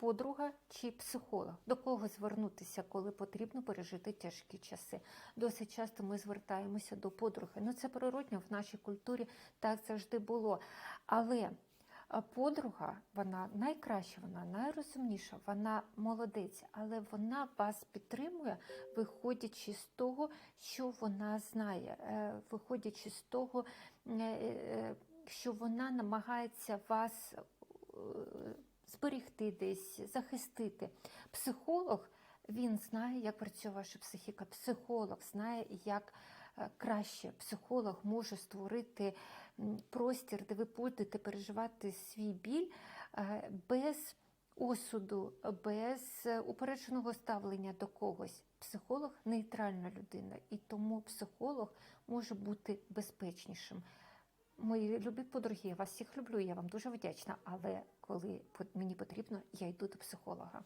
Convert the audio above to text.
подруга чи психолог, до кого звернутися, коли потрібно пережити тяжкі часи. Досить часто ми звертаємося до подруги. Ну це природньо в нашій культурі так завжди було. Але подруга, вона найкраща, вона найрозумніша, вона молодець, але вона вас підтримує, виходячи з того, що вона знає, е, виходячи з того, е, е, що вона намагається вас зберегти десь, захистити. Психолог. Він знає, як працює ваша психіка. Психолог знає, як е, краще психолог може створити простір, де ви будете переживати свій біль е, без осуду, без е, упередженого ставлення до когось. Психолог нейтральна людина, і тому психолог може бути безпечнішим. Мої любі подруги, я вас всіх люблю, я вам дуже вдячна, але коли мені потрібно, я йду до психолога.